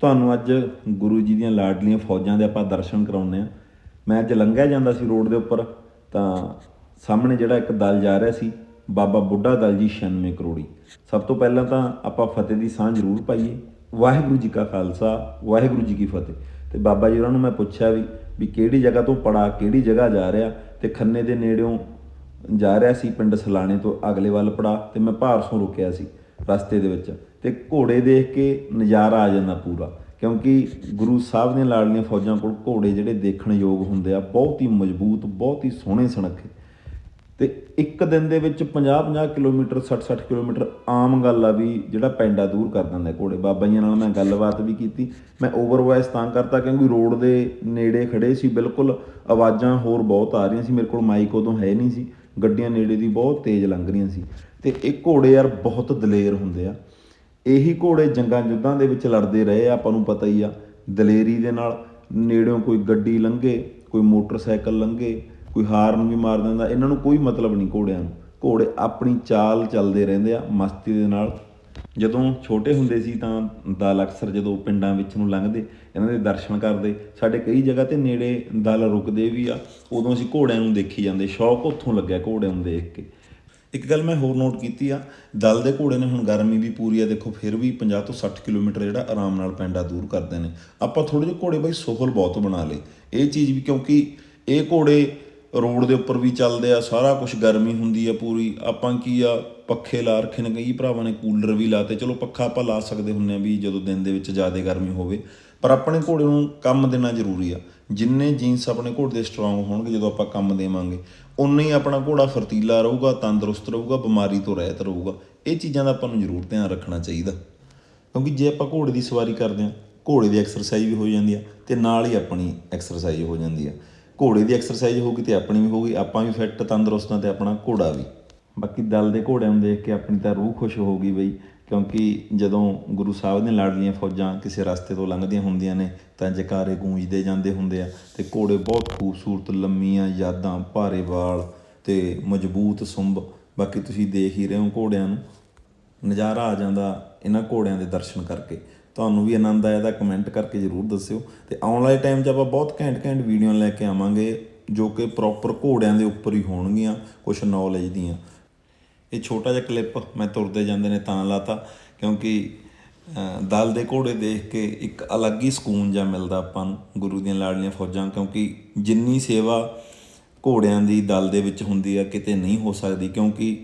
ਤੁਹਾਨੂੰ ਅੱਜ ਗੁਰੂ ਜੀ ਦੀਆਂ ਲਾਡਲੀਆਂ ਫੌਜਾਂ ਦੇ ਆਪਾਂ ਦਰਸ਼ਨ ਕਰਾਉਂਦੇ ਆ ਮੈਂ ਅੱਜ ਲੰਘਿਆ ਜਾਂਦਾ ਸੀ ਰੋਡ ਦੇ ਉੱਪਰ, ਤਾਂ ਸਾਹਮਣੇ ਜਿਹੜਾ ਇੱਕ ਦਲ ਜਾ ਰਿਹਾ ਸੀ, ਬਾਬਾ ਬੁੱਢਾ ਦਲ ਜੀ 96 ਕਰੋੜੀ। ਸਭ ਤੋਂ ਪਹਿਲਾਂ ਤਾਂ ਆਪਾਂ ਫਤਿਹ ਦੀ ਸਾਂਝ ਜ਼ਰੂਰ ਪਾਈਏ। ਵਾਹਿਗੁਰੂ ਜੀ ਕਾ ਖਾਲਸਾ, ਵਾਹਿਗੁਰੂ ਜੀ ਕੀ ਫਤਿਹ। ਤੇ ਬਾਬਾ ਜੀ ਉਹਨਾਂ ਨੂੰ ਮੈਂ ਪੁੱਛਿਆ ਵੀ ਵੀ ਕਿਹੜੀ ਜਗ੍ਹਾ ਤੋਂ ਪੜਾ, ਕਿਹੜੀ ਜਗ੍ਹਾ ਜਾ ਰਿਹਾ? ਤੇ ਖੰਨੇ ਦੇ ਨੇੜਿਓਂ ਜਾ ਰਿਹਾ ਸੀ ਪਿੰਡ ਸਲਾਣੇ ਤੋਂ ਅਗਲੇ ਵੱਲ ਪੜਾ, ਤੇ ਮੈਂ ਭਾਰਸੋਂ ਰੁਕਿਆ ਸੀ। ਰਸਤੇ ਦੇ ਵਿੱਚ। ਤੇ ਘੋੜੇ ਦੇਖ ਕੇ ਨਜ਼ਾਰਾ ਆ ਜਾਂਦਾ ਪੂਰਾ। ਕਿਉਂਕਿ ਗੁਰੂ ਸਾਹਿਬ ਦੀਆਂ ਲਾੜਲੀਆਂ ਫੌਜਾਂ ਕੋਲ ਘੋੜੇ ਜਿਹੜੇ ਦੇਖਣ ਯੋਗ ਹੁੰਦੇ ਆ, ਬਹੁਤ ਹੀ ਮਜ਼ਬੂਤ, ਬਹੁਤ ਹੀ ਸੋਹਣੇ ਸੁਨੱਖੇ ਤੇ ਇੱਕ ਦਿਨ ਦੇ ਵਿੱਚ 50-50 ਕਿਲੋਮੀਟਰ 60-60 ਕਿਲੋਮੀਟਰ ਆਮ ਗੱਲ ਆ ਵੀ ਜਿਹੜਾ ਪੈਂਡਾ ਦੂਰ ਕਰ ਦਿੰਦਾ ਘੋੜੇ। ਬਾਬਾ ਜੀ ਨਾਲ ਮੈਂ ਗੱਲਬਾਤ ਵੀ ਕੀਤੀ। ਮੈਂ ਓਵਰਵਾਇਸ ਤਾਂ ਕਰਤਾ ਕਿਉਂਕਿ ਰੋਡ ਦੇ ਨੇੜੇ ਖੜੇ ਸੀ। ਬਿਲਕੁਲ ਆਵਾਜ਼ਾਂ ਹੋਰ ਬਹੁਤ ਆ ਰਹੀਆਂ ਸੀ। ਮੇਰੇ ਕੋਲ ਮਾਈਕ ਉਦੋਂ ਹੈ ਨਹੀਂ ਸੀ। ਗੱਡੀਆਂ ਨੇੜੇ ਦੀ ਬਹੁਤ ਤੇਜ਼ ਲੰਘ ਰਹੀਆਂ ਸੀ। ਤੇ ਇਹ ਘੋੜੇ ਯਾਰ ਬਹੁਤ ਦਲੇਰ ਹੁੰਦੇ ਆ। ਇਹੀ ਘੋੜੇ ਜੰਗਾਂ ਯੁੱਧਾਂ ਦੇ ਵਿੱਚ ਲੜਦੇ ਰਹੇ ਆ, ਆਪਾਂ ਨੂੰ ਪਤਾ ਹੀ ਆ। ਦਲੇਰੀ ਦੇ ਨਾਲ ਨੇੜਿਓਂ ਕੋਈ ਗੱਡੀ ਲੰਘੇ ਕੋਈ ਮੋਟਰਸਾਈਕਲ ਲੰਘੇ ਕੋਈ ਹਾਰਨ ਵੀ ਮਾਰ ਦਿੰਦਾ, ਇਹਨਾਂ ਨੂੰ ਕੋਈ ਮਤਲਬ ਨਹੀਂ ਘੋੜਿਆਂ ਨੂੰ। ਘੋੜੇ ਆਪਣੀ ਚਾਲ ਚੱਲਦੇ ਰਹਿੰਦੇ ਆ, ਮਸਤੀ ਦੇ ਨਾਲ। ਜਦੋਂ ਛੋਟੇ ਹੁੰਦੇ ਸੀ ਤਾਂ ਦਲ ਅਕਸਰ ਜਦੋਂ ਪਿੰਡਾਂ ਵਿੱਚ ਨੂੰ ਲੰਘਦੇ, ਇਹਨਾਂ ਦੇ ਦਰਸ਼ਨ ਕਰਦੇ। ਸਾਡੇ ਕਈ ਜਗ੍ਹਾ ਤੇ ਨੇੜੇ ਦਲ ਰੁਕਦੇ ਵੀ ਆ, ਉਦੋਂ ਅਸੀਂ ਘੋੜਿਆਂ ਨੂੰ ਦੇਖੀ ਜਾਂਦੇ। ਸ਼ੌਕ ਉੱਥੋਂ ਲੱਗਿਆ ਘੋੜਿਆਂ ਨੂੰ ਦੇਖ ਕੇ। ਇੱਕ ਗੱਲ ਮੈਂ ਹੋਰ ਨੋਟ ਕੀਤੀ ਆ, ਦਲ ਦੇ ਘੋੜੇ ਨੇ ਹੁਣ ਗਰਮੀ ਵੀ ਪੂਰੀ ਆ, ਦੇਖੋ ਫਿਰ ਵੀ 50 ਤੋਂ 60 ਕਿਲੋਮੀਟਰ ਜਿਹੜਾ ਆਰਾਮ ਨਾਲ ਪੈਂਡਾ ਦੂਰ ਕਰਦੇ ਨੇ। ਆਪਾਂ ਥੋੜੇ ਜਿਹੇ ਘੋੜੇ ਬਾਈ ਸੋਹਲ ਬਹੁਤ ਬਣਾ ਲਏ। ਇਹ ਚੀਜ਼ ਵੀ ਕਿਉਂਕਿ ਇਹ ਘੋੜੇ ਰੋਡ ਦੇ ਉੱਪਰ ਵੀ ਚੱਲਦੇ ਆ, ਸਾਰਾ ਕੁਝ ਗਰਮੀ ਹੁੰਦੀ ਆ ਪੂਰੀ। ਆਪਾਂ ਕੀ ਆ, ਪੱਖੇ ਲਾ ਰੱਖੇ ਨੇ, ਕਈ ਭਰਾਵਾਂ ਨੇ ਕੂਲਰ ਵੀ ਲਾਤੇ। ਚਲੋ ਪੱਖਾ ਆਪਾਂ ਲਾ ਸਕਦੇ ਹੁੰਨੇ ਆ ਵੀ ਜਦੋਂ ਦਿਨ ਦੇ ਵਿੱਚ ਜ਼ਿਆਦਾ ਗਰਮੀ ਹੋਵੇ। ਪਰ ਆਪਣੇ ਘੋੜੇ ਨੂੰ ਕੰਮ ਦੇਣਾ ਜ਼ਰੂਰੀ ਆ। ਜਿੰਨੇ ਜੀਨਸ ਆਪਣੇ ਘੋੜੇ ਦੇ ਸਟਰੋਂਗ ਹੋਣਗੇ, ਜਦੋਂ ਆਪਾਂ ਕੰਮ ਦੇਵਾਂਗੇ ਉਨਾ ਹੀ ਆਪਣਾ ਘੋੜਾ ਫਰਤੀਲਾ ਰਹੂਗਾ, ਤੰਦਰੁਸਤ ਰਹੂਗਾ, ਬਿਮਾਰੀ ਤੋਂ ਰਹਿਤ ਰਹੂਗਾ। ਇਹ ਚੀਜ਼ਾਂ ਦਾ ਆਪਾਂ ਨੂੰ ਜ਼ਰੂਰ ਧਿਆਨ ਰੱਖਣਾ ਚਾਹੀਦਾ। ਕਿਉਂਕਿ ਜੇ ਆਪਾਂ ਘੋੜੇ ਦੀ ਸਵਾਰੀ ਕਰਦੇ ਹਾਂ ਘੋੜੇ ਦੀ ਐਕਸਰਸਾਈਜ਼ ਵੀ ਹੋ ਜਾਂਦੀ ਆ ਤੇ ਨਾਲ ਹੀ ਆਪਣੀ ਐਕਸਰਸਾਈਜ਼ ਹੋ ਜਾਂਦੀ ਆ। ਘੋੜੇ ਦੀ ਐਕਸਰਸਾਈਜ਼ ਹੋਊਗੀ ਤੇ ਆਪਣੀ ਵੀ ਹੋਊਗੀ, ਆਪਾਂ ਵੀ ਫਿੱਟ ਤੰਦਰੁਸਤ ਹਾਂ ਤੇ ਆਪਣਾ ਘੋੜਾ ਵੀ। ਬਾਕੀ ਦਲ ਦੇ ਘੋੜਿਆਂ ਨੂੰ ਦੇਖ ਕੇ ਆਪਣੀ ਤਾਂ ਰੂਹ ਖੁਸ਼ ਹੋਊਗੀ ਬਈ, ਕਿਉਂਕਿ ਜਦੋਂ ਗੁਰੂ ਸਾਹਿਬ ਨੇ ਲਾਡਲੀਆਂ ਫੌਜਾਂ ਕਿਸੇ ਰਸਤੇ ਤੋਂ ਲੰਘਦੀਆਂ ਹੁੰਦੀਆਂ ਨੇ, ਤਾਂ ਜਕਾਰੇ ਗੂੰਜਦੇ ਜਾਂਦੇ ਹੁੰਦੇ ਆ ਤੇ ਘੋੜੇ ਬਹੁਤ ਖੂਬਸੂਰਤ, ਲੰਮੀਆਂ ਯਾਦਾਂ, ਭਾਰੇ ਵਾਲ ਤੇ ਮਜ਼ਬੂਤ ਸੁੰਬ। ਬਾਕੀ ਤੁਸੀਂ ਦੇਖ ਹੀ ਰਹੇ ਹੋ ਘੋੜਿਆਂ ਨੂੰ, ਨਜ਼ਾਰਾ ਆ ਜਾਂਦਾ ਇਹਨਾਂ ਘੋੜਿਆਂ ਦੇ ਦਰਸ਼ਨ ਕਰਕੇ। ਤੁਹਾਨੂੰ ਵੀ ਆਨੰਦ ਆਇਆ ਤਾਂ ਕਮੈਂਟ ਕਰਕੇ ਜਰੂਰ ਦੱਸਿਓ। ਤੇ ਆਉਣ ਵਾਲੇ ਟਾਈਮ 'ਚ ਆਪਾਂ ਬਹੁਤ ਘੈਂਟ ਘੈਂਟ ਵੀਡੀਓ ਲੈ ਕੇ ਆਵਾਂਗੇ, ਜੋ ਕਿ ਪ੍ਰੋਪਰ ਘੋੜਿਆਂ ਦੇ ਉੱਪਰ ਹੀ ਹੋਣਗੀਆਂ ਕੁਝ ਨੌਲੇਜ ਦੀਆਂ। ਇਹ ਛੋਟਾ ਜਿਹਾ ਕਲਿੱਪ ਮੈਂ ਤੁਰਦੇ ਜਾਂਦੇ ਨੇ ਤਾਂ ਲਾਤਾ, ਕਿਉਂਕਿ ਦਲ ਦੇ ਘੋੜੇ ਦੇਖ ਕੇ ਇੱਕ ਅਲੱਗ ਹੀ ਸਕੂਨ ਜਿਹਾ ਮਿਲਦਾ ਆਪਾਂ ਨੂੰ, ਗੁਰੂ ਦੀਆਂ ਲਾਡਲੀਆਂ ਫੌਜਾਂ, ਕਿਉਂਕਿ ਜਿੰਨੀ ਸੇਵਾ ਘੋੜਿਆਂ ਦੀ ਦਲ ਦੇ ਵਿੱਚ ਹੁੰਦੀ ਆ, ਕਿਤੇ ਨਹੀਂ ਹੋ ਸਕਦੀ, ਕਿਉਂਕਿ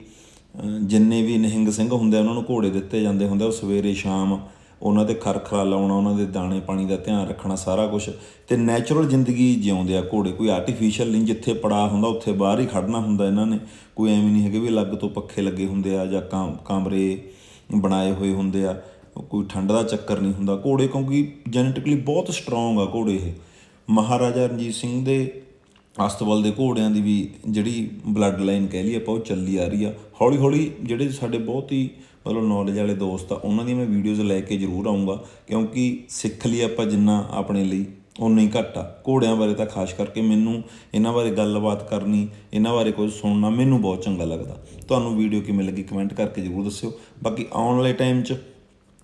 ਜਿੰਨੇ ਵੀ ਨਿਹੰਗ ਸਿੰਘ ਹੁੰਦੇ ਆ, ਉਹਨਾਂ ਨੂੰ ਘੋੜੇ ਦਿੱਤੇ ਜਾਂਦੇ ਹੁੰਦੇ ਉਹ ਸਵੇਰੇ ਸ਼ਾਮ ਉਹਨਾਂ ਤੇ ਖਰਖਰਾ ਲਾਉਣਾ, ਉਹਨਾਂ ਦੇ ਦਾਣੇ ਪਾਣੀ ਦਾ ਧਿਆਨ ਰੱਖਣਾ, ਸਾਰਾ ਕੁਝ ਤੇ ਨੈਚੁਰਲ ਜ਼ਿੰਦਗੀ ਜਿਉਂਦੇ ਆ ਘੋੜੇ, ਕੋਈ ਆਰਟੀਫੀਸ਼ੀਅਲ ਨਹੀਂ ਜਿੱਥੇ ਪੜਾ ਹੁੰਦਾ, ਉੱਥੇ ਬਾਹਰ ਹੀ ਖੜਨਾ ਹੁੰਦਾ ਇਹਨਾਂ ਨੇ। ਕੋਈ ਐਵੇਂ ਨਹੀਂ ਹੈਗੇ ਵੀ ਅਲੱਗ ਤੋਂ ਪੱਖੇ ਲੱਗੇ ਹੁੰਦੇ ਆ ਜਾਂ ਕਮ- ਕਮਰੇ ਬਣਾਏ ਹੋਏ ਹੁੰਦੇ ਆ। ਕੋਈ ਠੰਡ ਦਾ ਚੱਕਰ ਨਹੀਂ ਹੁੰਦਾ। ਘੋੜੇ ਕਿਉਂਕਿ ਜੈਨੇਟਿਕਲੀ ਬਹੁਤ ਸਟਰੋਂਗ ਆ ਘੋੜੇ ਇਹ। ਮਹਾਰਾਜਾ ਰਣਜੀਤ ਸਿੰਘ ਦੇ ਅਸਤਬਲ ਦੇ ਘੋੜਿਆਂ ਦੀ ਵੀ ਜਿਹੜੀ ਬਲੱਡ ਲਾਈਨ ਕਹਿ ਲਈ ਆਪਾਂ, ਉਹ ਚੱਲੀ ਆ ਰਹੀ ਆ। ਹੌਲੀ ਹੌਲੀ ਜਿਹੜੇ ਸਾਡੇ ਬਹੁਤ ਹੀ ਮਤਲਬ ਨੌਲੇਜ ਵਾਲੇ ਦੋਸਤ ਆ, ਉਹਨਾਂ ਦੀ ਮੈਂ ਵੀਡੀਓਜ਼ ਲੈ ਕੇ ਜ਼ਰੂਰ ਆਉਂਗਾ ਕਿਉਂਕਿ ਸਿੱਖ ਲਈ ਆਪਾਂ ਜਿੰਨਾ ਆਪਣੇ ਲਈ ਉਨਾ ਹੀ ਘੱਟ ਆ। ਘੋੜਿਆਂ ਬਾਰੇ ਤਾਂ ਖਾਸ ਕਰਕੇ ਮੈਨੂੰ ਇਹਨਾਂ ਬਾਰੇ ਗੱਲਬਾਤ ਕਰਨੀ, ਇਹਨਾਂ ਬਾਰੇ ਕੁਝ ਸੁਣਨਾ ਮੈਨੂੰ ਬਹੁਤ ਚੰਗਾ ਲੱਗਦਾ। ਤੁਹਾਨੂੰ ਵੀਡੀਓ ਕਿਵੇਂ ਲੱਗੀ ਕਮੈਂਟ ਕਰਕੇ ਜ਼ਰੂਰ ਦੱਸਿਓ। ਬਾਕੀ ਆਉਣ ਵਾਲੇ ਟਾਈਮ 'ਚ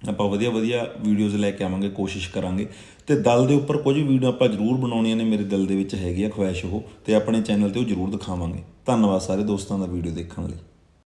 ਆਪਾਂ ਵਧੀਆ ਵਧੀਆ ਵੀਡੀਓਜ਼ ਲੈ ਕੇ ਆਵਾਂਗੇ, ਕੋਸ਼ਿਸ਼ ਕਰਾਂਗੇ। ਤੇ ਦਲ ਦੇ ਉੱਪਰ ਕੁਝ ਵੀਡੀਓ ਆਪਾਂ ਜ਼ਰੂਰ ਬਣਾਉਣੀਆਂ ਨੇ ਮੇਰੇ ਦਿਲ ਦੇ ਵਿੱਚ ਹੈਗੀ ਆ ਖੁਆਇਸ਼ ਉਹ, ਤੇ ਆਪਣੇ ਚੈਨਲ ਤੇ ਉਹ ਜ਼ਰੂਰ ਦਿਖਾਵਾਂਗੇ। ਧੰਨਵਾਦ ਸਾਰੇ ਦੋਸਤਾਂ ਦਾ ਵੀਡੀਓ ਦੇਖਣ ਲਈ।